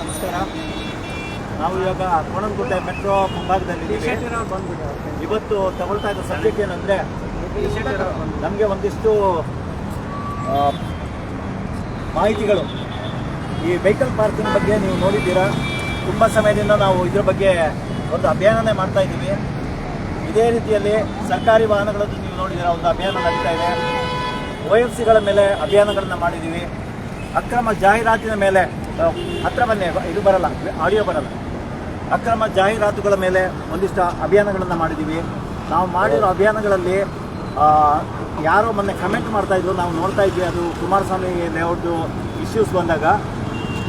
ನಮಸ್ಕಾರ. ನಾವು ಇವಾಗ ಕೋಣನಗುಡ್ಡೆ ಮೆಟ್ರೋ ಮುಂಭಾಗದಲ್ಲಿ ಇವತ್ತು ತಗೊಳ್ತಾ ಇದ್ದ ಸಬ್ಜೆಕ್ಟ್ ಏನಂದರೆ, ನಮಗೆ ಒಂದಿಷ್ಟು ಮಾಹಿತಿಗಳು. ಈ ವೆಹಿಕಲ್ ಪಾರ್ಕಿನ ಬಗ್ಗೆ ನೀವು ನೋಡಿದ್ದೀರಾ. ತುಂಬ ಸಮಯದಿಂದ ನಾವು ಇದ್ರ ಬಗ್ಗೆ ಒಂದು ಅಭಿಯಾನನೇ ಮಾಡ್ತಾ ಇದ್ದೀವಿ. ಇದೇ ರೀತಿಯಲ್ಲಿ ಸರ್ಕಾರಿ ವಾಹನಗಳದ್ದು ನೀವು ನೋಡಿದ್ದೀರಾ, ಒಂದು ಅಭಿಯಾನ ನಡೀತಾ ಇದೆ. ಒ ಎಫ್ ಸಿಗಳ ಮೇಲೆ ಅಭಿಯಾನಗಳನ್ನು ಮಾಡಿದ್ದೀವಿ. ಅಕ್ರಮ ಜಾಹೀರಾತಿನ ಮೇಲೆ ಹತ್ರ ಬನ್ನಿ, ಇದು ಬರಲ್ಲ ಆಡಿಯೋ ಬರಲ್ಲ. ಅಕ್ರಮ ಜಾಹೀರಾತುಗಳ ಮೇಲೆ ಒಂದಿಷ್ಟು ಅಭಿಯಾನಗಳನ್ನು ಮಾಡಿದ್ದೀವಿ ನಾವು ಮಾಡಿರೋ ಅಭಿಯಾನಗಳಲ್ಲಿ ಯಾರೋ ಮೊನ್ನೆ ಕಮೆಂಟ್ ಮಾಡ್ತಾ ಇದ್ರು, ನಾವು ನೋಡ್ತಾ ಇದ್ವಿ, ಅದು ಕುಮಾರಸ್ವಾಮಿ ಲೇಔಟ್ದು ಇಶ್ಯೂಸ್ ಬಂದಾಗ.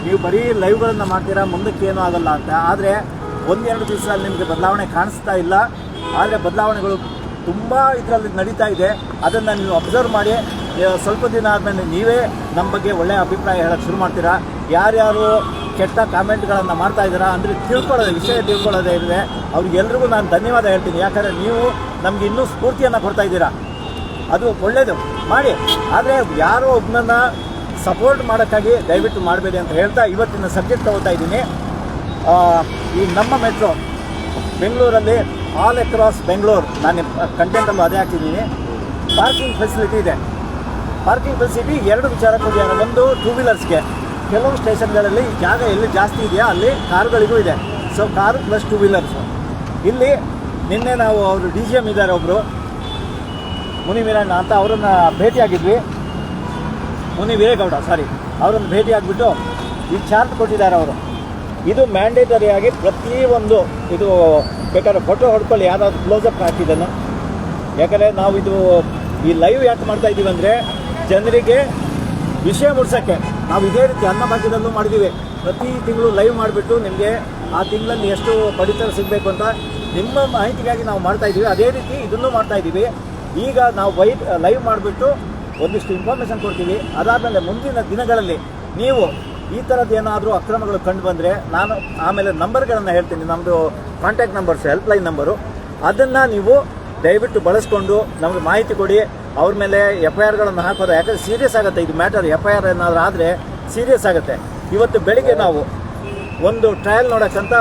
ನೀವು ಬರೀ ಲೈವ್ಗಳನ್ನು ಮಾಡ್ತೀರಾ, ಮುಂದಕ್ಕೆ ಏನೂ ಆಗಲ್ಲ ಅಂತ. ಆದರೆ, ಒಂದೆರಡು ದಿವಸ ನಿಮಗೆ ಬದಲಾವಣೆ ಕಾಣಿಸ್ತಾ ಇಲ್ಲ. ಆದರೆ ಬದಲಾವಣೆಗಳು ತುಂಬ ಇದರಲ್ಲಿ ನಡೀತಾ ಇದೆ. ಅದನ್ನು ನೀವು ಅಬ್ಸರ್ವ್ ಮಾಡಿ, ಸ್ವಲ್ಪ ದಿನ ಆದಮೇಲೆ ನೀವೇ ನಮ್ಮ ಬಗ್ಗೆ ಒಳ್ಳೆಯ ಅಭಿಪ್ರಾಯ ಹೇಳೋಕ್ಕೆ ಶುರು ಮಾಡ್ತೀರಾ? ಯಾರ್ಯಾರು ಕೆಟ್ಟ ಕಾಮೆಂಟ್ಗಳನ್ನು ಮಾಡ್ತಾ ಇದ್ದೀರಾ ಅಂದರೆ ತಿಳ್ಕೊಳ್ಳೋದು, ವಿಷಯ ತಿಳ್ಕೊಳ್ಳೋದೇ ಇದೆ ಅವ್ರಿಗೆಲ್ರಿಗೂ ನಾನು ಧನ್ಯವಾದ ಹೇಳ್ತೀನಿ. ಯಾಕಂದರೆ ನೀವು ನಮಗೆ ಇನ್ನೂ ಸ್ಫೂರ್ತಿಯನ್ನು ಕೊಡ್ತಾ ಇದ್ದೀರಾ. ಅದು ಒಳ್ಳೆಯದು ಮಾಡಿ. ಆದರೆ ಯಾರೋ ಒಬ್ಬನನ್ನು ಸಪೋರ್ಟ್ ಮಾಡೋಕ್ಕಾಗಿ ದಯವಿಟ್ಟು ಮಾಡಬೇಡಿ ಅಂತ ಹೇಳ್ತಾ ಇವತ್ತಿನ ಸಬ್ಜೆಕ್ಟ್ ತಗೋತಾ ಇದ್ದೀನಿ. ಈ ನಮ್ಮ ಮೆಟ್ರೋ ಬೆಂಗಳೂರಲ್ಲಿ ಆಲ್ ಅಕ್ರಾಸ್ ಬೆಂಗಳೂರು. ನಾನು ಕಂಟೆಂಟಲ್ಲೂ ಅದೇ ಹಾಕಿದ್ದೀನಿ. ಪಾರ್ಕಿಂಗ್ ಫೆಸಿಲಿಟಿ ಇದೆ. ಪಾರ್ಕಿಂಗ್ ಫೆಸಿಲಿಟಿ ಎರಡು ವಿಚಾರಕ್ಕೆ ಹೋಗಿದ್ದಾರೆ ಒಂದು ಟೂ ವೀಲರ್ಸ್ಗೆ ಕೆಲವು ಸ್ಟೇಷನ್ಗಳಲ್ಲಿ ಜಾಗ ಎಲ್ಲಿ ಜಾಸ್ತಿ ಇದೆಯಾ ಅಲ್ಲಿ ಕಾರುಗಳಿಗೂ ಇದೆ. So car plus two wheelers ಇಲ್ಲಿ ನಿನ್ನೆ ನಾವು ಅವರು ಡಿ ಜಿ ಎಂ ಇದ್ದಾರೆ ಒಬ್ಬರು ಮುನಿ ವೀರಣ್ಣ ಅಂತ ಅವರನ್ನು ಭೇಟಿಯಾಗಿದ್ವಿ. ಮುನಿ ವೀರೇಗೌಡ ಸಾರಿ ಅವರನ್ನು ಭೇಟಿಯಾಗಿಬಿಟ್ಟು ಈ ಚಾರ್ಟ್ ಕೊಟ್ಟಿದ್ದಾರೆ ಅವರು. ಇದು ಮ್ಯಾಂಡೇಟರಿ ಆಗಿ ಪ್ರತಿಯೊಂದು ಇದು ಬೇಕಾದ್ರೆ ಫೋಟೋ ಹೊಡ್ಕೊಳ್ಳಿ ಯಾರಾದ್ರು ಕ್ಲೋಸಪ್ ಹಾಕಿದ್ದನ್ನು ಯಾಕಂದರೆ ನಾವು ಇದು ಈ ಲೈವ್ ಯಾಕೆ ಮಾಡ್ತಾ ಇದ್ದೀವಿ ಅಂದರೆ ಜನರಿಗೆ ವಿಷಯ ಮುಡ್ಸೋಕ್ಕೆ. ನಾವು ಇದೇ ರೀತಿ ಅನ್ನಭಾಗ್ಯದಲ್ಲೂ ಮಾಡಿದ್ದೀವಿ. ಪ್ರತಿ ತಿಂಗಳು ಲೈವ್ ಮಾಡಿಬಿಟ್ಟು ನಿಮಗೆ ಆ ತಿಂಗಳಲ್ಲಿ ಎಷ್ಟು ಪಡಿತರ ಸಿಗಬೇಕು ಅಂತ ನಿಮ್ಮ ಮಾಹಿತಿಗಾಗಿ ನಾವು ಮಾಡ್ತಾ ಇದ್ದೀವಿ. ಅದೇ ರೀತಿ ಇದನ್ನು ಮಾಡ್ತಾ ಇದ್ದೀವಿ. ಈಗ ನಾವು ವೈ ಲೈವ್ ಮಾಡಿಬಿಟ್ಟು ಒಂದಿಷ್ಟು ಇನ್ಫಾರ್ಮೇಷನ್ ಕೊಡ್ತೀವಿ. ಅದಾದಮೇಲೆ ಮುಂದಿನ ದಿನಗಳಲ್ಲಿ ನೀವು ಈ ಥರದ್ದು ಏನಾದರೂ ಅಕ್ರಮಗಳು ಕಂಡು ಬಂದರೆ ನಾನು ಆಮೇಲೆ ನಂಬರ್ಗಳನ್ನು ಹೇಳ್ತೀನಿ. ನಮ್ಮದು ಕಾಂಟ್ಯಾಕ್ಟ್ ನಂಬರ್ಸ್ ಹೆಲ್ಪ್ಲೈನ್ ನಂಬರು ಅದನ್ನು ನೀವು ದಯವಿಟ್ಟು ಬಳಸ್ಕೊಂಡು ನಮಗೆ ಮಾಹಿತಿ ಕೊಡಿ. ಅವ್ರ ಮೇಲೆ ಎಫ್ ಐ ಆರ್ಗಳನ್ನು ಹಾಕೋದು, ಯಾಕಂದ್ರೆ ಸೀರಿಯಸ್ ಆಗುತ್ತೆ, ಇದು ಮ್ಯಾಟರ್ ಎಫ್ ಐ ಆರ್ ಏನಾದರೂ ಆದರೆ ಸೀರಿಯಸ್ ಆಗುತ್ತೆ. ಇವತ್ತು ಬೆಳಿಗ್ಗೆ ನಾವು ಒಂದು ಟ್ರಯಲ್ ನೋಡೋಕ್ಕಂತ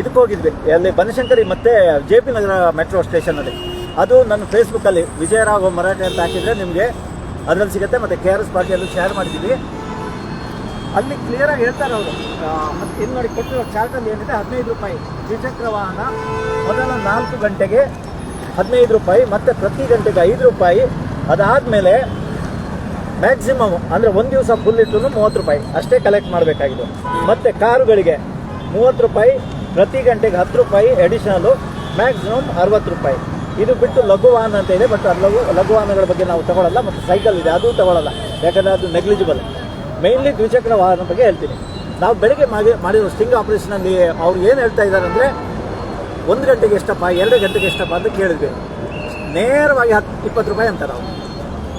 ಇದಕ್ಕೆ ಹೋಗಿದ್ವಿ. ಅಲ್ಲಿ ಬನಶಂಕರಿ ಮತ್ತು ಜೆ ಪಿ ನಗರ ಮೆಟ್ರೋ ಸ್ಟೇಷನಲ್ಲಿ ಅದು ನನ್ನ ಫೇಸ್ಬುಕ್ಕಲ್ಲಿ ವಿಜಯರಾಘವ ಮರಾಠೆ ಅಂತ ಹಾಕಿದರೆ ನಿಮಗೆ ಅದರಲ್ಲಿ ಸಿಗುತ್ತೆ. ಮತ್ತು ಕೆ ಆರ್ ಎಸ್ ಪಾರ್ಟಿಯಲ್ಲೂ ಶೇರ್ ಮಾಡಿದ್ದೀವಿ ಅಲ್ಲಿ ಕ್ಲಿಯರಾಗಿ ಹೇಳ್ತಾರೆ ಅವರು. ಮತ್ತು ಇಲ್ಲಿ ನೋಡಿ ಕೊಟ್ಟಿರೋ ಚಾರ್ಟಲ್ಲಿ ಏನಿದೆ? ಹದಿನೈದು ರೂಪಾಯಿ ದ್ವಿಚಕ್ರ ವಾಹನ, ಮೊದಲ ನಾಲ್ಕು ಗಂಟೆಗೆ ಹದಿನೈದು ರೂಪಾಯಿ, ಮತ್ತು ಪ್ರತಿ ಗಂಟೆಗೆ ಐದು ರೂಪಾಯಿ. ಅದಾದಮೇಲೆ ಮ್ಯಾಕ್ಸಿಮಮ್ ಅಂದರೆ ಒಂದು ದಿವಸ ಫುಲ್ ಇಟ್ಟು ಮೂವತ್ತು ರೂಪಾಯಿ. ಅಷ್ಟೇ ಕಲೆಕ್ಟ್ ಮಾಡಬೇಕಾಗಿದೆ ಮತ್ತು ಕಾರುಗಳಿಗೆ ಮೂವತ್ತು ರೂಪಾಯಿ, ಪ್ರತಿ ಗಂಟೆಗೆ ಹತ್ತು ರೂಪಾಯಿ ಎಡಿಷನಲು ಮ್ಯಾಕ್ಸಿಮಮ್ ಅರವತ್ತು ರೂಪಾಯಿ. ಇದು ಬಿಟ್ಟು ಲಘು ವಾಹನ ಅಂತ ಇದೆ ಬಟ್ ಲಘು ಲಘು ವಾಹನಗಳ ಬಗ್ಗೆ ನಾವು ತಗೊಳ್ಳಲ್ಲ ಮತ್ತು ಸೈಕಲ್ ಇದೆ, ಅದು ತಗೊಳ್ಳಲ್ಲ ಯಾಕಂದರೆ ಅದು ನೆಗ್ಲಿಜಿಬಲ್ ಮೇನ್ಲಿ ದ್ವಿಚಕ್ರ ವಾಹನ ಬಗ್ಗೆ ಹೇಳ್ತೀನಿ. ನಾವು ಬೆಳಗ್ಗೆ ಮಾಡಿ, ಮಾಡಿರೋ ಸ್ಟಿಂಗ್ ಆಪರೇಷನಲ್ಲಿ ಅವ್ರು ಏನು ಹೇಳ್ತಾ ಇದ್ದಾರೆ ಅಂದರೆ ಒಂದು ಗಂಟೆಗೆ ಎಷ್ಟಪ್ಪ, ಎರಡು ಗಂಟೆಗೆ ಎಷ್ಟಪ್ಪ ಅಂತ ಕೇಳಿದ್ವಿ. ನೇರವಾಗಿ ಹತ್ತು ಇಪ್ಪತ್ತು ರೂಪಾಯಿ ಅಂತಾರೆ ಅವರು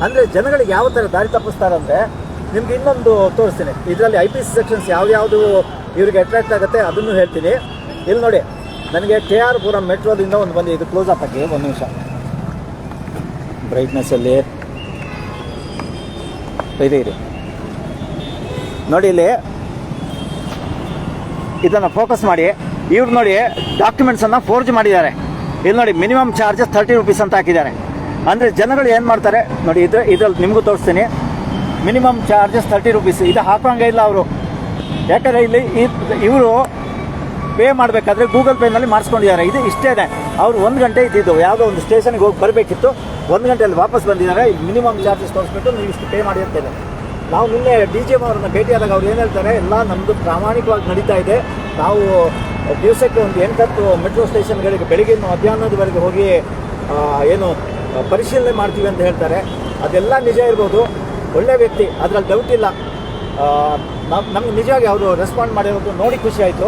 ಅಂದರೆ ಜನಗಳಿಗೆ ಯಾವ ಥರ ದಾರಿ ತಪ್ಪಿಸ್ತಾರೆ ಅಂದರೆ ನಿಮ್ಗೆ ಇನ್ನೊಂದು ತೋರಿಸ್ತೀನಿ. ಇದರಲ್ಲಿ ಐ ಪಿ ಸಿ ಸೆಕ್ಷನ್ಸ್ ಯಾವ್ಯಾವುದು ಇವ್ರಿಗೆ ಅಟ್ರಾಕ್ಟ್ ಆಗುತ್ತೆ ಅದನ್ನು ಹೇಳ್ತೀನಿ. ಇಲ್ಲಿ ನೋಡಿ, ನನಗೆ ಕೆ ಆರ್ ಪುರಂ ಮೆಟ್ರೋದಿಂದ ಒಂದು ಬಂದು ಇದು ಕ್ಲೋಸ್ ಅಪ್ ಆಗಿ ಒಂದು ನಿಮಿಷ. ಬ್ರೈಟ್ನೆಸ್ಸಲ್ಲಿ ಇದೆ ಇದೆ. ನೋಡಿ ಇಲ್ಲಿ, ಇದನ್ನು ಫೋಕಸ್ ಮಾಡಿ. ಇವ್ರು ನೋಡಿ ಡಾಕ್ಯುಮೆಂಟ್ಸನ್ನು ಫೋರ್ಜ್ ಮಾಡಿದ್ದಾರೆ. ಇಲ್ಲಿ ನೋಡಿ ಮಿನಿಮಮ್ ಚಾರ್ಜಸ್ ತರ್ಟಿ ರುಪೀಸ್ ಅಂತ ಹಾಕಿದ್ದಾರೆ. ಅಂದರೆ ಜನಗಳು ಏನು ಮಾಡ್ತಾರೆ? ನೋಡಿ ಇದು ಇದ್ರಲ್ಲಿ ನಿಮಗೂ ತೋರಿಸ್ತೀನಿ. ಮಿನಿಮಮ್ ಚಾರ್ಜಸ್ ತರ್ಟಿ ರುಪೀಸ್ ಇದು ಹಾಕೋಂಗೆ ಇಲ್ಲ ಅವರು. ಯಾಕಂದರೆ ಇಲ್ಲಿ ಇವರು ಪೇ ಮಾಡಬೇಕಾದ್ರೆ ಗೂಗಲ್ ಪೇನಲ್ಲಿ ಮಾಡಿಸ್ಕೊಂಡಿದ್ದಾರೆ. ಇದು ಇಷ್ಟೇ ಇದೆ. ಅವ್ರು ಒಂದು ಗಂಟೆ ಇದ್ದಿದ್ದು. ಯಾವುದೋ ಒಂದು ಸ್ಟೇಷನ್ಗೆ ಹೋಗಿ ಬರಬೇಕಿತ್ತು. ಒಂದು ಗಂಟೆಯಲ್ಲಿ ವಾಪಸ್ ಬಂದಿದ್ದಾರೆ. ಮಿನಿಮಮ್ ಚಾರ್ಜಸ್ ತೋರಿಸ್ಬಿಟ್ಟು ನೀವು ಇಷ್ಟು ಪೇ ಮಾಡಿ ಅಂತೇನೆ ನಾವು ನಿನ್ನೆ ಡಿ ಜಿ ಎಂ ಅವರನ್ನ ಭೇಟಿಯಾದಾಗ ಅವ್ರು ಏನು ಹೇಳ್ತಾರೆ? ಎಲ್ಲ ನಮ್ಮದು ಪ್ರಾಮಾಣಿಕವಾಗಿ ನಡೀತಾ ಇದೆ. ನಾವು ದಿವಸಕ್ಕೆ ಒಂದು ಎಂಟತ್ತು ಮೆಟ್ರೋ ಸ್ಟೇಷನ್ಗಳಿಗೆ ಬೆಳಿಗ್ಗೆಯಿಂದ ಮಧ್ಯಾಹ್ನದವರೆಗೆ ಹೋಗಿ ಏನು, ಪರಿಶೀಲನೆ ಮಾಡ್ತೀವಿ ಅಂತ ಹೇಳ್ತಾರೆ. ಅದೆಲ್ಲ ನಿಜ ಇರ್ಬೋದು ಒಳ್ಳೆ ವ್ಯಕ್ತಿ, ಅದರಲ್ಲಿ ಡೌಟ್ ಇಲ್ಲ. ನಮ್ಮ ನಮ್ಗೆ ನಿಜವಾಗಿ ಅವರು ರೆಸ್ಪಾಂಡ್ ಮಾಡಿರೋದು ನೋಡಿ ಖುಷಿ ಆಯಿತು.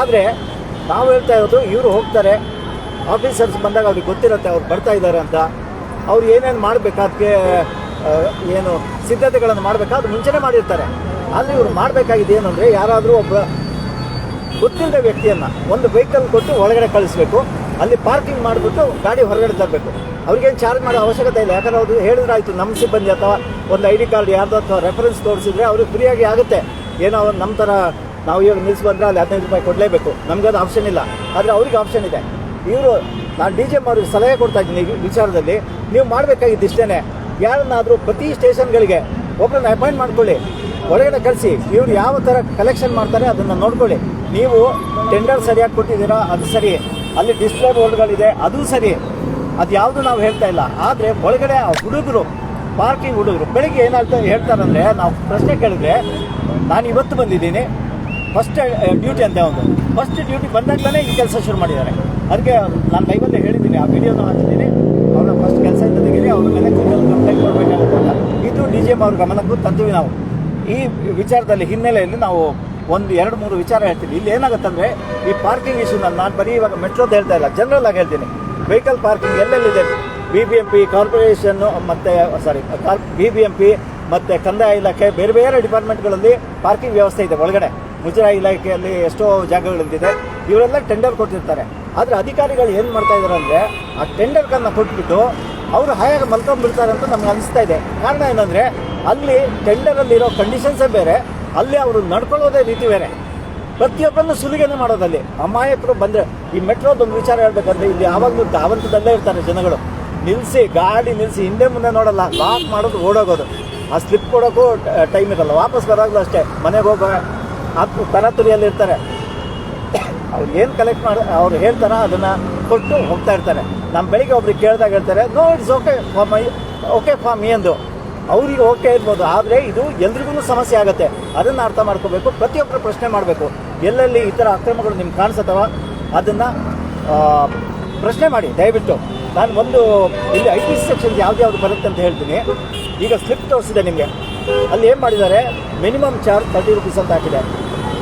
ಆದರೆ, ನಾವು ಹೇಳ್ತಾ ಇರೋದು, ಇವರು ಹೋಗ್ತಾರೆ. ಆಫೀಸರ್ಸ್ ಬಂದಾಗ ಅವ್ರಿಗೆ ಗೊತ್ತಿರುತ್ತೆ ಅವ್ರು ಬರ್ತಾ ಇದ್ದಾರೆ ಅಂತ. ಅವ್ರು ಏನೇನು ಮಾಡಬೇಕು, ಅದಕ್ಕೆ ಏನು, ಸಿದ್ಧತೆಗಳನ್ನು ಮಾಡಬೇಕಾದ್ರೆ ಮುಂಚೆನೇ ಮಾಡಿರ್ತಾರೆ. ಅಲ್ಲಿ ಇವರು ಮಾಡಬೇಕಾಗಿದೆ ಏನು ಯಾರಾದರೂ ಒಬ್ಬ ಗೊತ್ತಿಲ್ಲದ ವ್ಯಕ್ತಿಯನ್ನು ಒಂದು ವೆಹಿಕಲ್ ಕೊಟ್ಟು ಒಳಗಡೆ ಕಳಿಸ್ಬೇಕು. ಅಲ್ಲಿ ಪಾರ್ಕಿಂಗ್ ಮಾಡಿಬಿಟ್ಟು ಗಾಡಿ ಹೊರಗಡೆ ತರಬೇಕು. ಅವ್ರಿಗೇನು ಚಾರ್ಜ್ ಮಾಡೋ ಅವಶ್ಯಕತೆ ಇಲ್ಲ. ಯಾಕಂದ್ರೆ ಅವರು ಹೇಳಿದ್ರೆ ಆಯಿತು ನಮ್ಮ ಸಿಬ್ಬಂದಿ ಅಥವಾ ಒಂದು ಐ ಡಿ ಕಾರ್ಡ್ ಯಾರ್ದು ಅಥವಾ ರೆಫರೆನ್ಸ್ ತೋರಿಸಿದ್ರೆ ಅವ್ರಿಗೆ ಫ್ರೀಯಾಗಿ ಆಗುತ್ತೆ. ಏನೋ ಒಂದು ನಮ್ಮ ಥರ ನಾವು ಇವಾಗ ನಿಲ್ಸಿ ಬಂದರೆ ಅಲ್ಲಿ ಹದಿನೈದು ರೂಪಾಯಿ ಕೊಡಲೇಬೇಕು. ನಮಗದು ಆಪ್ಷನ್ ಇಲ್ಲ. ಆದರೆ ಅವ್ರಿಗೆ ಆಪ್ಷನ್ ಇದೆ. ಇವರು, ನಾನು ಡಿ ಜಿ ಎಂ ಸಲಹೆ ಕೊಡ್ತಾ ಇದ್ದೀನಿ ವಿಚಾರದಲ್ಲಿ. ನೀವು ಮಾಡಬೇಕಾಗಿದ್ದು ಇಷ್ಟೇ ಯಾರನ್ನಾದರೂ ಪ್ರತಿ ಸ್ಟೇಷನ್ಗಳಿಗೆ ಒಬ್ಬರನ್ನ ಅಪಾಯಿಂಟ್ ಮಾಡ್ಕೊಳ್ಳಿ. ಒಳಗಡೆ ಕಳಿಸಿ. ಇವ್ರು ಯಾವ ಥರ ಕಲೆಕ್ಷನ್ ಮಾಡ್ತಾರೆ ಅದನ್ನು ನೋಡ್ಕೊಳ್ಳಿ. ನೀವು ಟೆಂಡರ್ ಸರಿಯಾಗಿ ಕೊಟ್ಟಿದ್ದೀರಾ, ಅದು ಸರಿ. ಅಲ್ಲಿ ಡಿಸ್ಪ್ಲೇ ಬೋರ್ಡ್ಗಳಿದೆ ಅದು ಸರಿ. ಅದು ಯಾವುದು ನಾವು ಹೇಳ್ತಾ ಇಲ್ಲ. ಆದರೆ ಒಳಗಡೆ ಆ ಹುಡುಗರು ಪಾರ್ಕಿಂಗ್ ಹುಡುಗರು, ಬೆಳಿಗ್ಗೆ ಏನಾಗ್ತಾ ಹೇಳ್ತಾರಂದರೆ, ನಾವು ಪ್ರಶ್ನೆ ಕೇಳಿದ್ರೆ, ನಾನು ಇವತ್ತು ಬಂದಿದ್ದೀನಿ. ಫಸ್ಟ್ ಡ್ಯೂಟಿ ಅಂತ ಒಂದು ಫಸ್ಟ್ ಡ್ಯೂಟಿ ಬಂದಾಗಲೇ ಈ ಕೆಲಸ ಶುರು ಮಾಡಿದ್ದಾರೆ. ಅದಕ್ಕೆ ನಾನು ಲೈವಲ್ಲೇ ಹೇಳಿದ್ದೀನಿ, ಆ ವಿಡಿಯೋನ ಹಾಕಿದ್ದೀನಿ. ಅವರ ಫಸ್ಟ್ ಕೆಲಸ ಅಂತ ತೆಗೀರಿ, ಅವ್ರ ಮೇಲೆ ಕೂದಲು ಕಂಪ್ಲೇಂಟ್ ಕೊಡಬೇಕಾಗುತ್ತೆ ಇದು ಡಿ ಜಿ ಎಂ ಅವ್ರ ಗಮನಕ್ಕೂ ತಂದ್ವಿ ನಾವು. ಈ ವಿಚಾರದಲ್ಲಿ ಹಿನ್ನೆಲೆಯಲ್ಲಿ ನಾವು ಒಂದು ಎರಡು ಮೂರು ವಿಚಾರ ಹೇಳ್ತೀನಿ. ಇಲ್ಲಿ ಏನಾಗುತ್ತಂದ್ರೆ, ಈ ಪಾರ್ಕಿಂಗ್ ಇಶ್ಯೂ ನಾನು ಬರೀ ಇವಾಗ ಮೆಟ್ರೋದು ಹೇಳ್ತಾ ಇಲ್ಲ ಜನರಲ್ ಆಗಿ ಹೇಳ್ತೀನಿ. ವೆಹಿಕಲ್ ಪಾರ್ಕಿಂಗ್ ಎಲ್ಲೆಲ್ಲಿದೆ? B B M P corporation ಮತ್ತು sorry car B B M P ಮತ್ತು ಕಂದಾಯ ಇಲಾಖೆ, ಬೇರೆ ಬೇರೆ ಡಿಪಾರ್ಟ್ಮೆಂಟ್ಗಳಲ್ಲಿ ಪಾರ್ಕಿಂಗ್ ವ್ಯವಸ್ಥೆ ಇದೆ ಒಳಗಡೆ. ಮುಜರಾಯಿ ಇಲಾಖೆಯಲ್ಲಿ ಎಷ್ಟೋ ಜಾಗಗಳಿದೆ. ಇವರೆಲ್ಲ ಟೆಂಡರ್ ಕೊಟ್ಟಿರ್ತಾರೆ. ಆದರೆ ಅಧಿಕಾರಿಗಳು ಏನು ಮಾಡ್ತಾ ಇದ್ದಾರೆ ಅಂದರೆ, ಆ ಟೆಂಡರ್ಗಳನ್ನ ಕೊಟ್ಬಿಟ್ಟು ಅವರು ಹಾಯಾಗಿ ಮಲ್ಕೊಂಡ್ಬಿಡ್ತಾರೆ ಅಂತ ನಮ್ಗೆ ಅನಿಸ್ತಾ ಇದೆ. ಕಾರಣ ಏನಂದರೆ, ಅಲ್ಲಿ ಟೆಂಡರಲ್ಲಿರೋ ಕಂಡೀಷನ್ಸೇ ಬೇರೆ ಅಲ್ಲಿ ಅವರು ನಡ್ಕೊಳ್ಳೋದೇ ರೀತಿ ಬೇರೆ. ಪ್ರತಿಯೊಬ್ಬರನ್ನು ಸುಲಿಗೆನೆ ಮಾಡೋದಲ್ಲಿ. ಅಮಾಯಕರು ಬಂದರೆ ಈ ಮೆಟ್ರೋದೊಂದು ವಿಚಾರ ಹೇಳ್ಬೇಕಂದ್ರೆ ಇಲ್ಲಿ ಯಾವಾಗಲೂ ಧಾವಂತದಲ್ಲೇ ಇರ್ತಾರೆ ಜನಗಳು. ನಿಲ್ಲಿಸಿ ಗಾಡಿ ನಿಲ್ಲಿಸಿ ಹಿಂದೆ ಮುಂದೆ ನೋಡಲ್ಲ ಲಾಕ್ ಮಾಡೋದು ಓಡೋಗೋದು. ಆ ಸ್ಲಿಪ್ ಕೊಡೋಕ್ಕೂ ಟೈಮ್ ಇರಲ್ಲ. ವಾಪಸ್ ಬರೋಗ್ಲೂ ಅಷ್ಟೇ, ಮನೆಗೆ ಹೋಗೋ ಅದು ತರಾತುರಿಯಲ್ಲಿ ಇರ್ತಾರೆ. ಅವ್ರು ಏನು ಕಲೆಕ್ಟ್ ಮಾಡಿ, ಅವ್ರು ಹೇಳ್ತಾರ ಅದನ್ನು ಕೊಟ್ಟು ಹೋಗ್ತಾ ಇರ್ತಾರೆ. ನಮ್ಮ ಬೆಳಿಗ್ಗೆ ಒಬ್ರಿಗೆ ಕೇಳಿದಾಗ ಹೇಳ್ತಾರೆ no it's okay for my okay for me ಎಂದು ಅವ್ರಿಗೆ ಓಕೆ ಇರ್ಬೋದು. ಆದರೆ ಇದು ಎಲ್ರಿಗೂ ಸಮಸ್ಯೆ ಆಗುತ್ತೆ. ಅದನ್ನು ಅರ್ಥ ಮಾಡ್ಕೋಬೇಕು. ಪ್ರತಿಯೊಬ್ಬರು ಪ್ರಶ್ನೆ ಮಾಡಬೇಕು. ಎಲ್ಲೆಲ್ಲಿ ಈ ಥರ ಅಕ್ರಮಗಳು ನಿಮ್ಗೆ ಕಾಣಿಸತ್ತವ? ಅದನ್ನು ಪ್ರಶ್ನೆ ಮಾಡಿ. ದಯವಿಟ್ಟು. ನಾನು ಒಂದು, ಇಲ್ಲಿ ಐ ಪಿ ಸಿ ಸೆಕ್ಷನ್ ಯಾವ್ದು ಬರುತ್ತೆ ಅಂತ ಹೇಳ್ತೀನಿ. ಈಗ ಸ್ಲಿಪ್ ತೋರಿಸಿದೆ ನಿಮಗೆ. ಅಲ್ಲಿ ಏನು ಮಾಡಿದ್ದಾರೆ? ಮಿನಿಮಮ್ ಚಾರ್ಜ್ ತರ್ಟಿ ರುಪೀಸ್ ಅಂತ ಹಾಕಿದೆ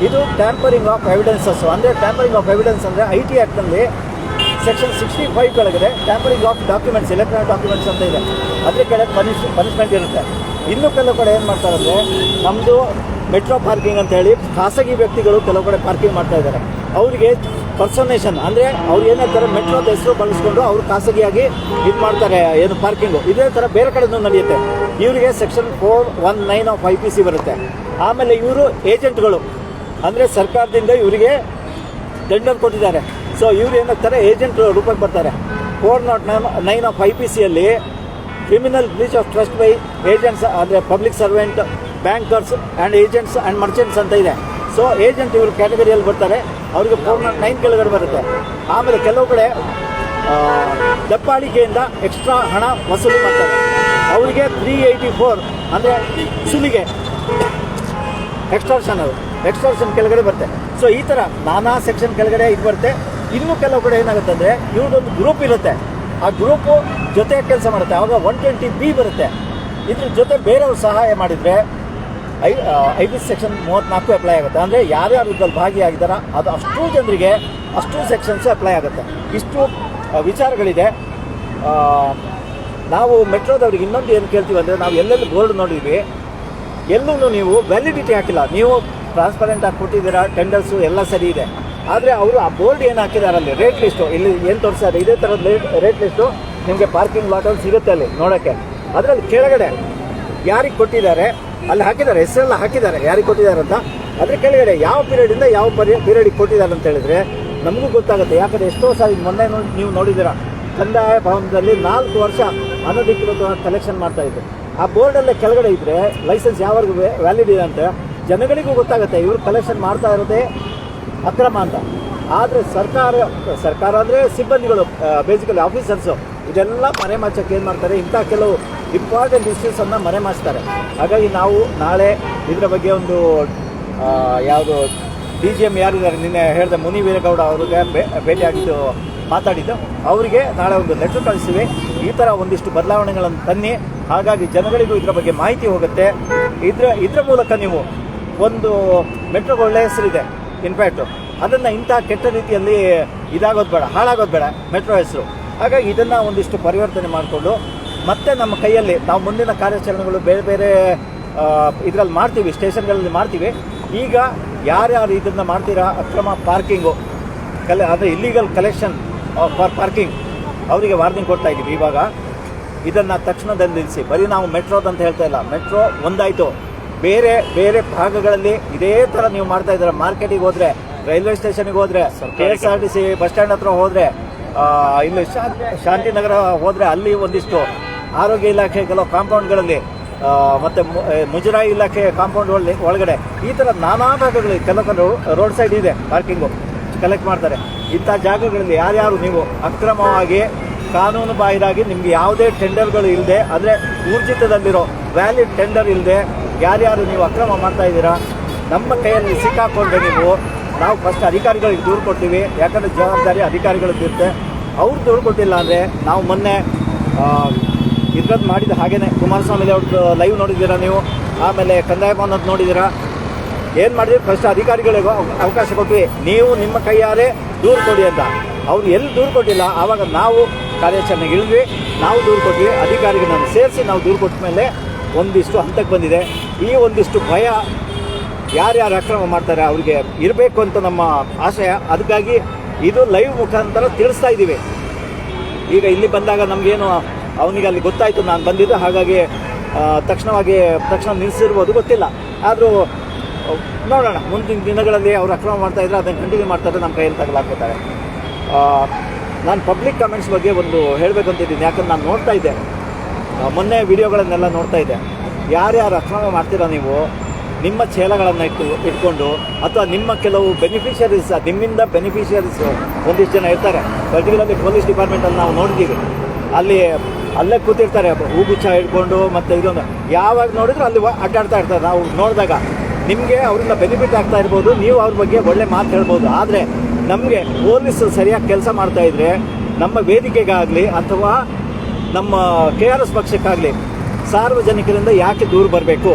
ಇದು ಟ್ಯಾಂಪರಿಂಗ್ ಆಫ್ ಎವಿಡೆನ್ಸಸ್ ಅಂದರೆ ಟ್ಯಾಂಪರಿಂಗ್ ಆಫ್ ಎವಿಡೆನ್ಸ್ ಅಂದರೆ ಐ ಟಿ ಆ್ಯಕ್ಟ್ನಲ್ಲಿ ಸೆಕ್ಷನ್ ಸಿಕ್ಸ್ಟಿ ಫೈವ್ ಕೆಳಗಡೆ tampering of documents electronic documents ಅಂತ ಇದೆ. ಅದ್ರ ಕೆಳಗೆ ಪನಿಷ್ ಪನಿಷ್ಮೆಂಟ್ ಇರುತ್ತೆ. ಇನ್ನು ಕೆಲವು ಕಡೆ ಏನು ಮಾಡ್ತಾರಂದ್ರೆ ನಮ್ಮದು ಮೆಟ್ರೋ ಪಾರ್ಕಿಂಗ್ ಅಂತ ಹೇಳಿ ಖಾಸಗಿ ವ್ಯಕ್ತಿಗಳು ಕೆಲವು ಕಡೆ ಪಾರ್ಕಿಂಗ್ ಮಾಡ್ತಾ ಇದ್ದಾರೆ. ಅವರಿಗೆ ಪರ್ಸನೇಷನ್ ಅಂದರೆ ಅವ್ರು ಏನೇ ಥರ ಮೆಟ್ರೋದ ಹೆಸರು ಬಳಸ್ಕೊಂಡು ಅವರು ಖಾಸಗಿಯಾಗಿ ಇದು ಮಾಡ್ತಾರೆ, ಏನು ಪಾರ್ಕಿಂಗು ಇದೇ ಥರ ಬೇರೆ ಕಡೆನೂ ನಡೆಯುತ್ತೆ. ಇವರಿಗೆ section four one nine of I P C ಬರುತ್ತೆ. ಆಮೇಲೆ ಇವರು ಏಜೆಂಟ್ಗಳು ಅಂದರೆ ಸರ್ಕಾರದಿಂದ ಇವರಿಗೆ ಟೆಂಡರ್ ಕೊಟ್ಟಿದ್ದಾರೆ. ಸೊ ಇವ್ರು ಏನಾಗ್ತಾರೆ? ಏಜೆಂಟ್ ರೂಪಕ್ಕೆ ಬರ್ತಾರೆ. Four not nine nine of I P ಸಿಯಲ್ಲಿ criminal breach of trust by agents ಅಂದರೆ public servant bankers and agents and merchants ಅಂತ ಇದೆ. ಸೊ ಏಜೆಂಟ್ ಇವರು ಕ್ಯಾಟಗರಿಯಲ್ಲಿ ಬರ್ತಾರೆ. ಅವರಿಗೆ ಫೋರ್ ನಾಟ್ ನೈನ್ ಕೆಳಗಡೆ ಬರುತ್ತೆ. ಆಮೇಲೆ ಕೆಲವು ಕಡೆ ದಪ್ಪಾಳಿಕೆಯಿಂದ ಎಕ್ಸ್ಟ್ರಾ ಹಣ ವಸೂಲಿ ಮಾಡ್ತಾರೆ. ಅವರಿಗೆ ತ್ರೀ ಏಯ್ಟಿ ಫೋರ್ ಅಂದರೆ ಸುಲಿಗೆ ಎಕ್ಸ್ಟಾರ್ಷನ್ ಅದು. ಎಕ್ಸ್ಟಾರ್ಷನ್ ಕೆಳಗಡೆ ಬರುತ್ತೆ. ಸೊ ಈ ಥರ ನಾನಾ ಸೆಕ್ಷನ್ ಕೆಳಗಡೆ ಇದು ಬರುತ್ತೆ. ಇನ್ನು ಕೆಲವು ಕಡೆ ಏನಾಗುತ್ತೆ ಅಂದರೆ ಇವ್ರದ್ದೊಂದು ಗ್ರೂಪ್ ಇರುತ್ತೆ. ಆ ಗ್ರೂಪು ಜೊತೆ ಕೆಲಸ ಮಾಡುತ್ತೆ. ಆವಾಗ ಒನ್ ಟ್ವೆಂಟಿ ಬಿ ಬರುತ್ತೆ. ಇದ್ರ ಜೊತೆ ಬೇರೆಯವ್ರು ಸಹಾಯ ಮಾಡಿದರೆ ಐ ಐ ಸೆಕ್ಷನ್ ಮೂವತ್ತ್ನಾಲ್ಕು ಅಪ್ಲೈ ಆಗುತ್ತೆ. ಅಂದರೆ ಯಾರ್ಯಾರು ಇದ್ರಲ್ಲಿ ಭಾಗಿಯಾಗಿದ್ದಾರೋ, ಅದು ಅಷ್ಟು ಜನರಿಗೆ ಅಷ್ಟು ಸೆಕ್ಷನ್ಸ್ ಅಪ್ಲೈ ಆಗುತ್ತೆ. ಇಷ್ಟು ವಿಚಾರಗಳಿದೆ. ನಾವು ಮೆಟ್ರೋದವ್ರಿಗೆ ಇನ್ನೊಂದು ಏನು ಕೇಳ್ತೀವಿ ಅಂದರೆ ನಾವು ಎಲ್ಲೆಲ್ಲಿ ಬೋರ್ಡ್ ನೋಡಿದ್ವಿ ಎಲ್ಲೂ ನೀವು ವ್ಯಾಲಿಡಿಟಿ ಹಾಕಿಲ್ಲ. ನೀವು ಟ್ರಾನ್ಸ್ಪರೆಂಟ್ ಆಗಿ ಕೊಟ್ಟಿದ್ದೀರಾ ಟೆಂಡರ್ಸು ಎಲ್ಲ ಸರಿ ಇದೆ. ಆದರೆ ಅವರು ಆ ಬೋರ್ಡ್ ಏನು ಹಾಕಿದ್ದಾರೆ ಅಲ್ಲಿ ರೇಟ್ ಲಿಸ್ಟು. ಇಲ್ಲಿ ಏನು ತೋರಿಸ್ತಾರೆ ಇದೇ ಥರದ ರೇಟ್ ರೇಟ್ ಲಿಸ್ಟು. ನಿಮಗೆ ಪಾರ್ಕಿಂಗ್ ಲಾಟಲ್ಲಿ ಸಿಗುತ್ತೆ ಅಲ್ಲಿ ನೋಡೋಕ್ಕೆ. ಅದರಲ್ಲಿ ಕೆಳಗಡೆ ಯಾರಿಗೆ ಕೊಟ್ಟಿದ್ದಾರೆ? ಅಲ್ಲಿ ಹಾಕಿದ್ದಾರೆ, ಹೆಸರೆಲ್ಲ ಹಾಕಿದ್ದಾರೆ. ಯಾರಿಗೆ ಕೊಟ್ಟಿದ್ದಾರೆ ಅಂತ? ಅದ್ರ ಕೆಳಗಡೆ ಯಾವ ಪೀರಿಯಡಿಂದ ಯಾವ ಪರಿ ಪೀರಿಯಡಿಗೆ ಕೊಟ್ಟಿದ್ದಾರೆ ಅಂತ ಹೇಳಿದರೆ ನಮಗೂ ಗೊತ್ತಾಗುತ್ತೆ. ಯಾಕಂದರೆ ಎಷ್ಟೋ ಸಾರಿ ಮೊನ್ನೆ ನೀವು ನೋಡಿದ್ದೀರಾ? ಕಂದಾಯ ಭವನದಲ್ಲಿ ನಾಲ್ಕು ವರ್ಷ ಅನಧಿಕೃತವಾಗಿ ಕಲೆಕ್ಷನ್ ಮಾಡ್ತಾ ಆ ಬೋರ್ಡಲ್ಲೇ ಕೆಳಗಡೆ ಇದ್ದರೆ ಲೈಸೆನ್ಸ್ ಯಾವರೆಗೂ ವ್ಯಾಲಿಡ್ ಇದೆ ಅಂತ ಜನಗಳಿಗೂ ಗೊತ್ತಾಗುತ್ತೆ. ಇವರು ಕಲೆಕ್ಷನ್ ಮಾಡ್ತಾ ಇರೋದೇ ಅಕ್ರಮ ಅಂತ. ಆದರೆ ಸರ್ಕಾರ ಸರ್ಕಾರ ಅಂದರೆ ಸಿಬ್ಬಂದಿಗಳು ಬೇಸಿಕಲಿ ಆಫೀಸರ್ಸು ಇದೆಲ್ಲ ಮರೆಮಾಚಕ್ಕೆ ಏನು ಮಾಡ್ತಾರೆ? ಇಂಥ ಕೆಲವು ಇಂಪಾರ್ಟೆಂಟ್ ಇಶ್ಯೂಸನ್ನು ಮರೆಮಾಚ್ತಾರೆ ಹಾಗಾಗಿ ನಾವು ನಾಳೆ ಇದರ ಬಗ್ಗೆ ಒಂದು ಯಾವುದು ಡಿ ಜಿ ಎಂ ಯಾರಿದ್ದಾರೆ ನಿನ್ನೆ ಹೇಳಿದ ಮುನಿ ವೀರಗೌಡ ಅವ್ರಿಗೆ ಭೇಟಿ ಭೇಟಿಯಾಗಿದ್ದು ಮಾತಾಡಿದ್ದು. ಅವರಿಗೆ ನಾಳೆ ಒಂದು ಲೆಟರ್ ಕಳಿಸ್ತೀವಿ ಈ ಥರ ಒಂದಿಷ್ಟು ಬದಲಾವಣೆಗಳನ್ನು ತನ್ನಿ. ಹಾಗಾಗಿ ಜನಗಳಿಗೂ ಇದರ ಬಗ್ಗೆ ಮಾಹಿತಿ ಹೋಗುತ್ತೆ. ಇದರ ಇದರ ಮೂಲಕ ನೀವು ಒಂದು ಮೆಟ್ರೋಗೆ ಒಳ್ಳೆಯ ಹೆಸರಿದೆ. ಇನ್ಫ್ಯಾಕ್ಟು ಅದನ್ನು ಇಂಥ ಕೆಟ್ಟ ರೀತಿಯಲ್ಲಿ ಇದಾಗೋದು ಬೇಡ, ಹಾಳಾಗೋದು ಬೇಡ ಮೆಟ್ರೋ ಹೆಸರು. ಹಾಗಾಗಿ ಇದನ್ನು ಒಂದಿಷ್ಟು ಪರಿವರ್ತನೆ ಮಾಡಿಕೊಂಡು ಮತ್ತೆ ನಮ್ಮ ಕೈಯಲ್ಲಿ ನಾವು ಮುಂದಿನ ಕಾರ್ಯಾಚರಣೆಗಳು ಬೇರೆ ಬೇರೆ ಇದರಲ್ಲಿ ಮಾಡ್ತೀವಿ, ಸ್ಟೇಷನ್ಗಳಲ್ಲಿ ಮಾಡ್ತೀವಿ. ಈಗ ಯಾರ್ಯಾರು ಇದನ್ನು ಮಾಡ್ತೀರಾ, ಅಕ್ರಮ ಪಾರ್ಕಿಂಗು, ಕಲೆ, ಅಂದರೆ ಇಲ್ಲೀಗಲ್ ಕಲೆಕ್ಷನ್ ಫಾರ್ ಪಾರ್ಕಿಂಗ್ ಅವರಿಗೆ ವಾರ್ನಿಂಗ್ ಕೊಡ್ತಾ ಇದ್ದೀವಿ ಇವಾಗ. ಇದನ್ನು ತಕ್ಷಣದಲ್ಲಿ ನಿಲ್ಲಿಸಿ. ಬರೀ ನಾವು ಮೆಟ್ರೋದಂತ ಹೇಳ್ತಾ ಇಲ್ಲ, ಮೆಟ್ರೋ ಒಂದಾಯಿತು. ಬೇರೆ ಬೇರೆ ಭಾಗಗಳಲ್ಲಿ ಇದೇ ಥರ ನೀವು ಮಾಡ್ತಾ ಇದ್ದೀರಾ? ಮಾರ್ಕೆಟಿಗೆ ಹೋದ್ರೆ ರೈಲ್ವೆ ಸ್ಟೇಷನ್ಗೆ ಹೋದ್ರೆ K S R T C bus stand ಹತ್ರ ಹೋದ್ರೆ ಇಲ್ಲಿ ಶಾಂತಿ ಶಾಂತಿನಗರ ಹೋದ್ರೆ ಅಲ್ಲಿ ಒಂದಿಷ್ಟು ಆರೋಗ್ಯ ಇಲಾಖೆ ಕೆಲವು ಕಾಂಪೌಂಡ್ಗಳಲ್ಲಿ ಮತ್ತು ಮುಜರಾಯಿ ಇಲಾಖೆ ಕಾಂಪೌಂಡ್ ಒಳಗಡೆ ಈ ಥರ ನಾನಾ ಭಾಗಗಳಲ್ಲಿ ಕೆಲವೊಂದು ರೋಡ್ ಸೈಡ್ ಇದೆ ಪಾರ್ಕಿಂಗು ಕಲೆಕ್ಟ್ ಮಾಡ್ತಾರೆ. ಇಂಥ ಜಾಗಗಳಲ್ಲಿ ಯಾರ್ಯಾರು ನೀವು ಅಕ್ರಮವಾಗಿ ಕಾನೂನು ಬಾಹಿರಾಗಿ ನಿಮ್ಗೆ ಯಾವುದೇ ಟೆಂಡರ್ಗಳು ಇಲ್ಲದೆ ಅಂದ್ರೆ ಊರ್ಜಿತದಲ್ಲಿರೋ ವ್ಯಾಲಿಡ್ ಟೆಂಡರ್ ಇಲ್ಲದೆ ಯಾರ್ಯಾರು ನೀವು ಅಕ್ರಮ ಮಾಡ್ತಾ ಇದ್ದೀರಾ, ನಮ್ಮ ಕೈಯಲ್ಲಿ ಸಿಕ್ಕಾಕೊಂಡ್ರೆ ನೀವು, ನಾವು ಫಸ್ಟ್ ಅಧಿಕಾರಿಗಳಿಗೆ ದೂರು ಕೊಡ್ತೀವಿ, ಯಾಕಂದರೆ ಜವಾಬ್ದಾರಿ ಅಧಿಕಾರಿಗಳಿಗೆ ಇರುತ್ತೆ. ಅವ್ರು ದೂರು ಕೊಟ್ಟಿಲ್ಲ ಅಂದರೆ ನಾವು ಮೊನ್ನೆ ಇದ್ರದ್ದು ಮಾಡಿದ ಹಾಗೇನೆ, ಕುಮಾರಸ್ವಾಮಿ ಅವ್ರದ್ದು ಲೈವ್ ನೋಡಿದ್ದೀರಾ ನೀವು? ಆಮೇಲೆ ಕಂದಾಯ ಭವನದ್ದು ನೋಡಿದ್ದೀರಾ? ಏನು ಮಾಡಿದ್ರಿ? ಫಸ್ಟ್ ಅಧಿಕಾರಿಗಳಿಗೂ ಅವಕಾಶ ಕೊಟ್ವಿ. ನೀವು ನಿಮ್ಮ ಕೈಯಾರೆ ದೂರು ಕೊಡಿ ಅಂತ. ಅವ್ರು ಎಲ್ಲಿ ದೂರು ಕೊಟ್ಟಿಲ್ಲ, ಆವಾಗ ನಾವು ಕಾರ್ಯಾಚರಣೆಗೆ ಇಳಿದ್ವಿ. ನಾವು ದೂರು ಕೊಟ್ವಿ. ಅಧಿಕಾರಿಗಳನ್ನು ಸೇರಿಸಿ ನಾವು ದೂರು ಕೊಟ್ಟ ಮೇಲೆ ಒಂದಿಷ್ಟು ಹಂತಕ್ಕೆ ಬಂದಿದೆ. ಈ ಒಂದಿಷ್ಟು ಭಯ ಯಾರ್ಯಾರು ಅಕ್ರಮ ಮಾಡ್ತಾರೆ ಅವರಿಗೆ ಇರಬೇಕು ಅಂತ ನಮ್ಮ ಆಶಯ ಅದಕ್ಕಾಗಿ ಇದು ಲೈವ್ ಮುಖಾಂತರ ತಿಳಿಸ್ತಾ ಇದ್ದೀವಿ. ಈಗ ಇಲ್ಲಿ ಬಂದಾಗ ನಮಗೇನು ಅವನಿಗೆ ಅಲ್ಲಿ ಗೊತ್ತಾಯಿತು, ನಾನು ಬಂದಿದ್ದು. ಹಾಗಾಗಿ ತಕ್ಷಣವಾಗಿ, ತಕ್ಷಣ ನಿಲ್ಲಿಸಿರ್ಬೋದು ಗೊತ್ತಿಲ್ಲ. ಆದರೂ, ನೋಡೋಣ. ಮುಂದಿನ ದಿನಗಳಲ್ಲಿ ಅವ್ರು ಅಕ್ರಮ ಮಾಡ್ತಾ ಇದ್ರೆ ಅದನ್ನು ಕಂಟಿನ್ಯೂ ಮಾಡ್ತಾರೆ ನಮ್ಮ ಕೈಯಲ್ಲಿ ತಗಲಾಕ್ತಾರೆ ನಾನು ಪಬ್ಲಿಕ್ ಕಮೆಂಟ್ಸ್ ಬಗ್ಗೆ ಒಂದು ಹೇಳಬೇಕು ಅಂತಿದ್ದೀನಿ ಯಾಕಂದ್ರೆ ನಾನು ನೋಡ್ತಾ ಇದ್ದೆ. ಮೊನ್ನೆ ವಿಡಿಯೋಗಳನ್ನೆಲ್ಲ ನೋಡ್ತಾ ಇದ್ದೆ. ಯಾರ್ಯಾರು ಅಕ್ರಮ ಮಾಡ್ತೀರಾ ನೀವು, ನಿಮ್ಮ ಚೇಲಗಳನ್ನು ಇಟ್ಟು, ಇಟ್ಕೊಂಡು, ಅಥವಾ ನಿಮ್ಮ ಕೆಲವು ಬೆನಿಫಿಷರೀಸ್ ನಿಮ್ಮಿಂದ ಬೆನಿಫಿಷರೀಸ್ ಒಂದಿಷ್ಟು ಜನ ಇರ್ತಾರೆ. ಪರ್ಟಿಕ್ಯುಲರ್ಲಿ ಪೊಲೀಸ್ ಡಿಪಾರ್ಟ್ಮೆಂಟಲ್ಲಿ ನಾವು ನೋಡಿದ್ದೀವಿ ಅಲ್ಲಿ, ಅಲ್ಲೇ ಕೂತಿರ್ತಾರೆ. ಹೂಗುಚ್ಛ ಹಿಡ್ಕೊಂಡು ಮತ್ತು ಇದೊಂದು. ಯಾವಾಗ ನೋಡಿದ್ರು ಅಲ್ಲಿ ಅಡ್ಡಾಡ್ತಾ ಇರ್ತಾರೆ. ನಾವು ನೋಡಿದಾಗ ನಿಮಗೆ ಅವರಿಂದ ಬೆನಿಫಿಟ್ ಆಗ್ತಾ ಇರ್ಬೋದು. ನೀವು ಅವ್ರ ಬಗ್ಗೆ ಒಳ್ಳೆ ಮಾತು ಹೇಳ್ಬೋದು. ಆದರೆ ನಮಗೆ ಪೊಲೀಸ್ ಸರಿಯಾಗಿ ಕೆಲಸ ಮಾಡ್ತಾ ಇದ್ರೆ, ನಮ್ಮ ವೇದಿಕೆಗಾಗಲಿ ಅಥವಾ ನಮ್ಮ ಕೆ ಆರ್ ಎಸ್ ಪಕ್ಷಕ್ಕಾಗಲಿ ಸಾರ್ವಜನಿಕರಿಂದ ಯಾಕೆ ದೂರ ಬರಬೇಕು?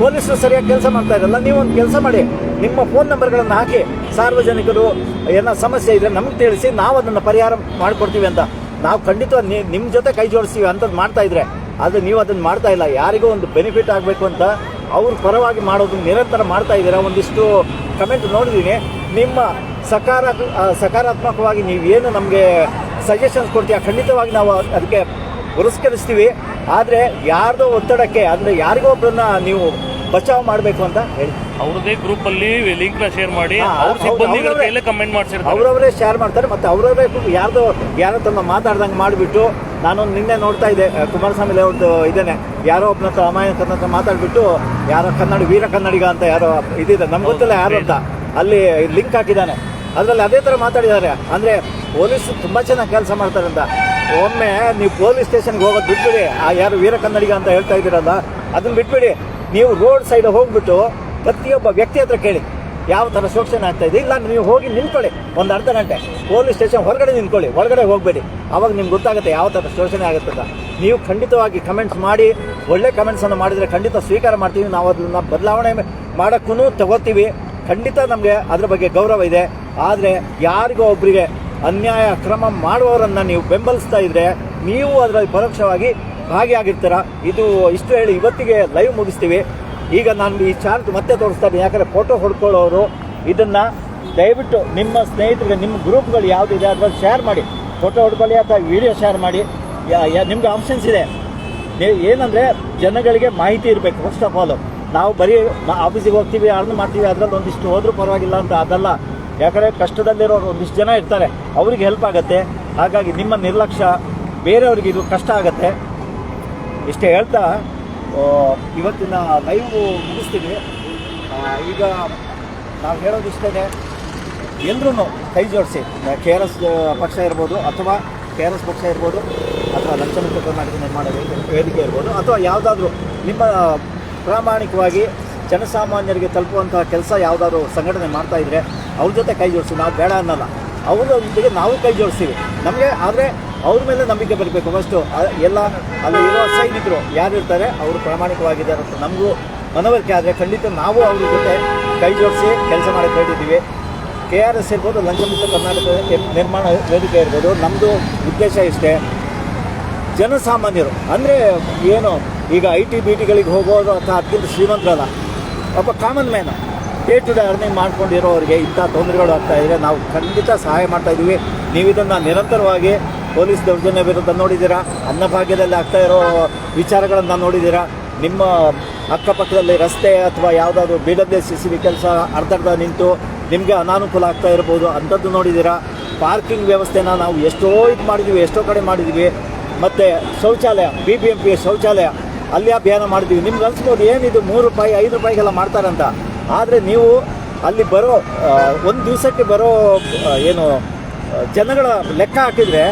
ಪೊಲೀಸರು ಸರಿಯಾಗಿ ಕೆಲಸ ಮಾಡ್ತಾ ಇರಲ್ಲ ನೀವು ಒಂದು ಕೆಲಸ ಮಾಡಿ, ನಿಮ್ಮ ಫೋನ್ ನಂಬರ್ಗಳನ್ನು ಹಾಕಿ ಸಾರ್ವಜನಿಕರು ಏನ ಸಮಸ್ಯೆ ಇದ್ರೆ ನಮ್ಗೆ ತಿಳಿಸಿ, ನಾವು ಅದನ್ನು ಪರಿಹಾರ ಮಾಡಿಕೊಡ್ತೀವಿ ಅಂತ. ನಾವು ಖಂಡಿತ ನಿಮ್ಮ ಜೊತೆ ಕೈ ಜೋಡಿಸ್ತೀವಿ ಅಂತದ್ದು ಮಾಡ್ತಾ ಇದ್ರೆ, ಆದರೆ ನೀವು ಅದನ್ನು ಮಾಡ್ತಾ ಇಲ್ಲ. ಯಾರಿಗೂ ಒಂದು ಬೆನಿಫಿಟ್ ಆಗಬೇಕು ಅಂತ ಅವ್ರ ಪರವಾಗಿ ಮಾಡೋದು ನಿರಂತರ ಮಾಡ್ತಾ ಇದ್ದೀರಾ? ಒಂದಿಷ್ಟು ಕಮೆಂಟ್ ನೋಡಿದ್ದೀನಿ ನಿಮ್ಮ ಸಕಾರ ಸಕಾರಾತ್ಮಕವಾಗಿ ನೀವೇನು ನಮಗೆ ಸಜೆಷನ್ಸ್ ಕೊಡ್ತೀವಿ. ಖಂಡಿತವಾಗಿ ನಾವು ಅದಕ್ಕೆ ಪುರಸ್ಕರಿಸ್ತೀವಿ. ಆದರೆ ಯಾರ್ದೋ ಒತ್ತಡಕ್ಕೆ ಅಂದರೆ ಯಾರಿಗೋ ಒಬ್ಬರನ್ನ ನೀವು ಬಚಾವ್ ಮಾಡಬೇಕು ಅಂತ ಹೇಳಿ. ಅವ್ರದೇ ಗ್ರೂಪ್ ಅಲ್ಲಿ ಲಿಂಕ್ನ ಶೇರ್ ಮಾಡಿ ಅವ್ರ ಸಿಬ್ಬಂದಿಗಳ. ಕೈಲೇ ಕಮೆಂಟ್ ಮಾಡ್ಸಿರ್ತಾರೆ. ಅವರವರೇ ಶೇರ್ ಮಾಡ್ತಾರೆ. ಮತ್ತೆ ಅವರವರೇ ಯಾರ್ದೋ ಯಾರೋ ತಮ್ಮ ಮಾತಾಡ್ದಂಗೆ ಮಾಡಿಬಿಟ್ಟು ನಾನು ನಿನ್ನೆ ನೋಡ್ತಾ ಇದ್ದೆ ಕುಮಾರಸ್ವಾಮಿ ಅವ್ರದ್ದು ಇದೇನೆ. ಯಾರೋ ಒಬ್ಬನ ಹತ್ರ ಅಮಾಯಕನ ಹತ್ರ ಮಾತಾಡ್ಬಿಟ್ಟು ಯಾರೋ ಕನ್ನಡ ವೀರ ಕನ್ನಡಿಗ ಅಂತ ಯಾರೋ ಇದಿದೆ. ನಮ್ಗೆ ಗೊತ್ತಿಲ್ಲ ಯಾರು ಅಂತ. ಅಲ್ಲಿ ಲಿಂಕ್ ಹಾಕಿದ್ದಾನೆ. ಅದರಲ್ಲಿ ಅದೇ ಥರ ಮಾತಾಡಿದ್ದಾರೆ. ಅಂದರೆ ಪೊಲೀಸ್ ತುಂಬ ಚೆನ್ನಾಗಿ ಕೆಲಸ ಮಾಡ್ತಾರೆ ಅಂತ ಒಮ್ಮೆ ನೀವು ಪೊಲೀಸ್ ಸ್ಟೇಷನ್ಗೆ ಹೋಗೋದು ಬಿಟ್ಬಿಡಿ. ಆ ಯಾರು ವೀರ ಕನ್ನಡಿಗ ಅಂತ ಹೇಳ್ತಾ ಇದ್ದೀರಲ್ಲ ಅದನ್ನ ಬಿಟ್ಬಿಡಿ. ನೀವು ರೋಡ್ ಸೈಡ್ ಹೋಗ್ಬಿಟ್ಟು ಪ್ರತಿಯೊಬ್ಬ ವ್ಯಕ್ತಿ ಹತ್ರ ಕೇಳಿ. ಯಾವ ಥರ ಶೋಷಣೆ ಆಗ್ತಾ ಇದೆ? ಇಲ್ಲ, ನೀವು ಹೋಗಿ ನಿಂತ್ಕೊಳ್ಳಿ. ಒಂದು ಅರ್ಧ ಗಂಟೆ. ಪೊಲೀಸ್ ಸ್ಟೇಷನ್ ಹೊರಗಡೆ ನಿಂತ್ಕೊಳ್ಳಿ. ಹೊರಗಡೆ ಹೋಗಬೇಡಿ. ಅವಾಗ ನಿಮ್ಗೆ ಗೊತ್ತಾಗುತ್ತೆ ಯಾವ ಥರ ಶೋಷಣೆ ಆಗುತ್ತೆ ಅಂತ. ನೀವು ಖಂಡಿತವಾಗಿ ಕಮೆಂಟ್ಸ್ ಮಾಡಿ. ಒಳ್ಳೆ ಕಮೆಂಟ್ಸನ್ನು ಮಾಡಿದರೆ ಖಂಡಿತ ಸ್ವೀಕಾರ ಮಾಡ್ತೀವಿ. ನಾವು ಅದನ್ನ ಬದಲಾವಣೆ ಮಾಡೋಕ್ಕೂ ತಗೋತೀವಿ. ಖಂಡಿತ ನಮಗೆ ಅದರ ಬಗ್ಗೆ ಗೌರವ ಇದೆ. ಆದರೆ ಯಾರಿಗೋ ಒಬ್ಬರಿಗೆ ಅನ್ಯಾಯ, ಕ್ರಮ ಮಾಡುವವರನ್ನು ನೀವು ಬೆಂಬಲಿಸ್ತಾ ಇದ್ರೆ ನೀವು ಅದರಲ್ಲಿ ಪರೋಕ್ಷವಾಗಿ ಭಾಗಿಯಾಗಿರ್ತೀರ? ಇದು ಇಷ್ಟು ಹೇಳಿ ಇವತ್ತಿಗೆ ಲೈವ್ ಮುಗಿಸ್ತೀವಿ. ಈಗ ನಾನು ಈ ಚಾರ್ಟ್ ಮತ್ತೆ ತೋರಿಸ್ತಾ ಇದ್ದೀನಿ. ಯಾಕಂದರೆ ಫೋಟೋ ಹೊಡ್ಕೊಳ್ಳೋರು ಇದನ್ನು ದಯವಿಟ್ಟು ನಿಮ್ಮ ಸ್ನೇಹಿತರಿಗೆ, ನಿಮ್ಮ ಗ್ರೂಪ್ಗಳು ಯಾವುದಿದೆ ಅದರಲ್ಲಿ ಶೇರ್ ಮಾಡಿ. ಫೋಟೋ ಹೊಡ್ಕೊಳ್ಳಿ ಅಥವಾ ವಿಡಿಯೋ ಶೇರ್ ಮಾಡಿ. ನಿಮ್ಗೆ ಆಪ್ಷನ್ಸ್ ಇದೆ. ಏನಂದರೆ ಜನಗಳಿಗೆ ಮಾಹಿತಿ ಇರಬೇಕು ಫಸ್ಟ್ ಆಫ್ ಆಲ್ ನಾವು ಬರೀ ಆಫೀಸಿಗೆ ಹೋಗ್ತೀವಿ ಅರ್ನ್ ಮಾಡ್ತೀವಿ, ಅದರಲ್ಲಿ ಒಂದಿಷ್ಟು ಹೋದರೂ ಪರವಾಗಿಲ್ಲ ಅಂತ ಅದಲ್ಲ. ಯಾಕಂದರೆ ಕಷ್ಟದಲ್ಲಿರೋರು ಒಂದಿಷ್ಟು ಜನ ಇರ್ತಾರೆ, ಅವ್ರಿಗೆ ಹೆಲ್ಪ್ ಆಗುತ್ತೆ. ಹಾಗಾಗಿ ನಿಮ್ಮ ನಿರ್ಲಕ್ಷ್ಯ, ಬೇರೆಯವ್ರಿಗೆ ಇದು ಕಷ್ಟ ಆಗುತ್ತೆ. ಇಷ್ಟೇ ಹೇಳ್ತಾ ಇವತ್ತಿನ ಲೈವ್ ಮುಗಿಸ್ತೀವಿ. ಈಗ ನಾವು ಹೇಳೋದು ಇಷ್ಟೇ ಎಲ್ಲರೂ ಕೈ ಜೋಡಿಸಿ. ಕೆ ಆರ್ ಎಸ್ ಪಕ್ಷ ಇರ್ಬೋದು, ಅಥವಾ ಕೆ ಆರ್ ಎಸ್ ಪಕ್ಷ ಇರ್ಬೋದು, ಅಥವಾ ಲಕ್ಷಣ ಕರ್ನಾಟಕ ನಿರ್ಮಾಣ ವೇದಿಕೆ ಇರ್ಬೋದು, ಅಥವಾ ಯಾವುದಾದ್ರೂ ನಿಮ್ಮ ಪ್ರಾಮಾಣಿಕವಾಗಿ ಜನಸಾಮಾನ್ಯರಿಗೆ ತಲುಪುವಂತಹ ಕೆಲಸ ಯಾವುದಾದ್ರು ಸಂಘಟನೆ ಮಾಡ್ತಾ ಇದ್ರೆ ಅವ್ರ ಜೊತೆ ಕೈ ಜೋಡಿಸಿ, ನಾವು ಬೇಡ ಅನ್ನಲ್ಲ. ಜೊತೆಗೆ ನಾವು ಕೈ ಜೋಡಿಸ್ತೀವಿ. ನಮಗೆ ಆದರೆ ಅವ್ರ ಮೇಲೆ ನಂಬಿಕೆ ಬರಬೇಕು ಫಸ್ಟು ಎಲ್ಲ ಅಲ್ಲಿ ಇರೋ ಸೈನಿಕರು ಯಾರಿರ್ತಾರೆ ಅವರು ಪ್ರಾಮಾಣಿಕವಾಗಿದ್ದಾರೆ ಅಂತ ನಮಗೂ ಮನವರಿಕೆ ಆದರೆ ಖಂಡಿತ ನಾವು ಅವ್ರ ಜೊತೆ ಕೈ ಜೋಡಿಸಿ ಕೆಲಸ ಮಾಡಕ್ಕೆ ಹೇಳಿದ್ದೀವಿ ಕೆ ಆರ್ ಎಸ್ ಇರ್ಬೋದು, ಲಂಚಮುಕ್ತ ಕರ್ನಾಟಕ ನಿರ್ಮಾಣ ವೇದಿಕೆ ಇರ್ಬೋದು ನಮ್ಮದು ಉದ್ದೇಶ ಇಷ್ಟೇ. ಜನಸಾಮಾನ್ಯರು ಅಂದರೆ ಏನು ಈಗ ಐ ಟಿ ಬಿ ಟಿಗಳಿಗೆ ಹೋಗೋದು ಅಥವಾ ಅದಕ್ಕಿಂತ ಶ್ರೀಮಂತರಲ್ಲ, ಒಬ್ಬ common man day to day earning ಮಾಡ್ಕೊಂಡಿರೋರಿಗೆ ಇಂಥ ತೊಂದರೆಗಳು ಆಗ್ತಾ ಇದ್ರೆ ನಾವು ಖಂಡಿತ ಸಹಾಯ ಮಾಡ್ತಾ ಇದ್ದೀವಿ. ನೀವು ಇದನ್ನು ನಿರಂತರವಾಗಿ ಪೊಲೀಸ್ ದೌರ್ಜನ್ಯ ವಿರುದ್ಧ ನೋಡಿದ್ದೀರಾ? ಅನ್ನಭಾಗ್ಯದಲ್ಲಿ ಆಗ್ತಾ ಇರೋ ವಿಚಾರಗಳನ್ನು ನೋಡಿದ್ದೀರಾ? ನಿಮ್ಮ ಅಕ್ಕಪಕ್ಕದಲ್ಲಿ ರಸ್ತೆ ಅಥವಾ ಯಾವುದಾದ್ರು B W C C B ಕೆಲಸ ಅರ್ಧರ್ಧ ನಿಂತು ನಿಮಗೆ ಅನಾನುಕೂಲ ಆಗ್ತಾ ಇರ್ಬೋದು ಅಂಥದ್ದು ನೋಡಿದ್ದೀರಾ? ಪಾರ್ಕಿಂಗ್ ವ್ಯವಸ್ಥೆನ ನಾವು ಎಷ್ಟೋ ಇದು ಮಾಡಿದ್ದೀವಿ, ಎಷ್ಟೋ ಕಡೆ ಮಾಡಿದ್ದೀವಿ. ಮತ್ತು ಶೌಚಾಲಯ ಬಿ ಬಿ ಎಂ ಪಿ ಶೌಚಾಲಯ ಅಲ್ಲಿ ಅಭಿಯಾನ ಮಾಡ್ತೀವಿ. ನಿಮ್ಗೆ ಅನ್ಸ್ಬೋದು ಏನಿದು? ಮೂರು ರೂಪಾಯಿ, ಐದು ರೂಪಾಯಿಗೆಲ್ಲ ಮಾಡ್ತಾರಂತ. ಆದರೆ ನೀವು ಅಲ್ಲಿ ಬರೋ ಒಂದು ದಿವಸಕ್ಕೆ ಬರೋ ಏನು ಜನಗಳ ಲೆಕ್ಕ ಹಾಕಿದರೆ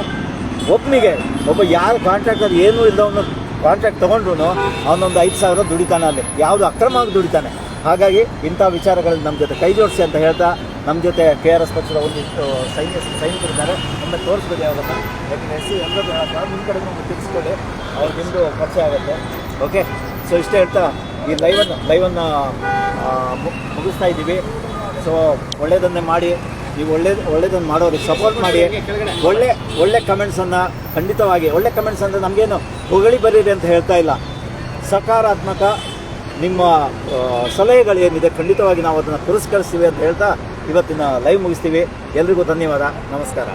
ಒಬ್ಬನಿಗೆ ಒಬ್ಬ ಯಾರು ಕಾಂಟ್ರಾಕ್ಟರ್ ಏನೂ ಇಲ್ಲದವನು ಕಾಂಟ್ರಾಕ್ಟ್ ತೊಗೊಂಡ್ರು ಅವನೊಂದು ಐದು ಸಾವಿರ ದುಡಿತಾನೆ ಅಲ್ಲಿ. ಯಾವುದು ಅಕ್ರಮವಾಗಿ ದುಡಿತಾನೆ. ಹಾಗಾಗಿ ಇಂಥ ವಿಚಾರಗಳಲ್ಲಿ ನಮ್ಮ ಜೊತೆ ಕೈ ಜೋಡಿಸಿ ಅಂತ ಹೇಳ್ತಾ ನಮ್ಮ ಜೊತೆ ಕೆ ಆರ್ ಎಸ್ ಪಕ್ಷದ ಒಂದಿಷ್ಟು ಸೈನ್ಯ ಸೈನಿಕರಿದ್ದಾರೆ ಒಮ್ಮೆ ತೋರಿಸ್ಬೋದು ಯಾವುದನ್ನು ಯಾಕಂದರೆ ಎಸ್ ಸಿ ಎಲ್ಲರೂ ನಿಮ್ಮ ಕಡೆ ತಿಳಿಸ್ಕೊಳ್ಳಿ. ಅವ್ರಿಗೆ ಪರಿಚಯ ಆಗುತ್ತೆ. ಓಕೆ? ಸೊ ಇಷ್ಟೇ ಹೇಳ್ತಾ, ಈ ಲೈವನ್ನು ಲೈವನ್ನು ಮುಗಿಸ್ತಾ ಇದ್ದೀವಿ. ಸೊ ಒಳ್ಳೆಯದನ್ನೇ ಮಾಡಿ, ನೀವು ಒಳ್ಳೆ ಒಳ್ಳೆಯದನ್ನು ಮಾಡೋರಿಗೆ ಸಪೋರ್ಟ್ ಮಾಡಿ. ಒಳ್ಳೆ ಒಳ್ಳೆ ಕಮೆಂಟ್ಸನ್ನು ಖಂಡಿತವಾಗಿ ಒಳ್ಳೆ ಕಮೆಂಟ್ಸ್ ಅಂದರೆ ನಮಗೇನು ಹೊಗಳಿ ಬರೀರಿ ಅಂತ ಹೇಳ್ತಾ ಇಲ್ಲ. ಸಕಾರಾತ್ಮಕ ನಿಮ್ಮ ಸಲಹೆಗಳೇನಿದೆ ಖಂಡಿತವಾಗಿ ನಾವು ಅದನ್ನು ಪುರಸ್ಕರಿಸ್ತೀವಿ ಅಂತ ಹೇಳ್ತಾ ಇವತ್ತಿನ ಲೈವ್ ಮುಗಿಸ್ತೀವಿ. ಎಲ್ರಿಗೂ ಧನ್ಯವಾದ. ನಮಸ್ಕಾರ.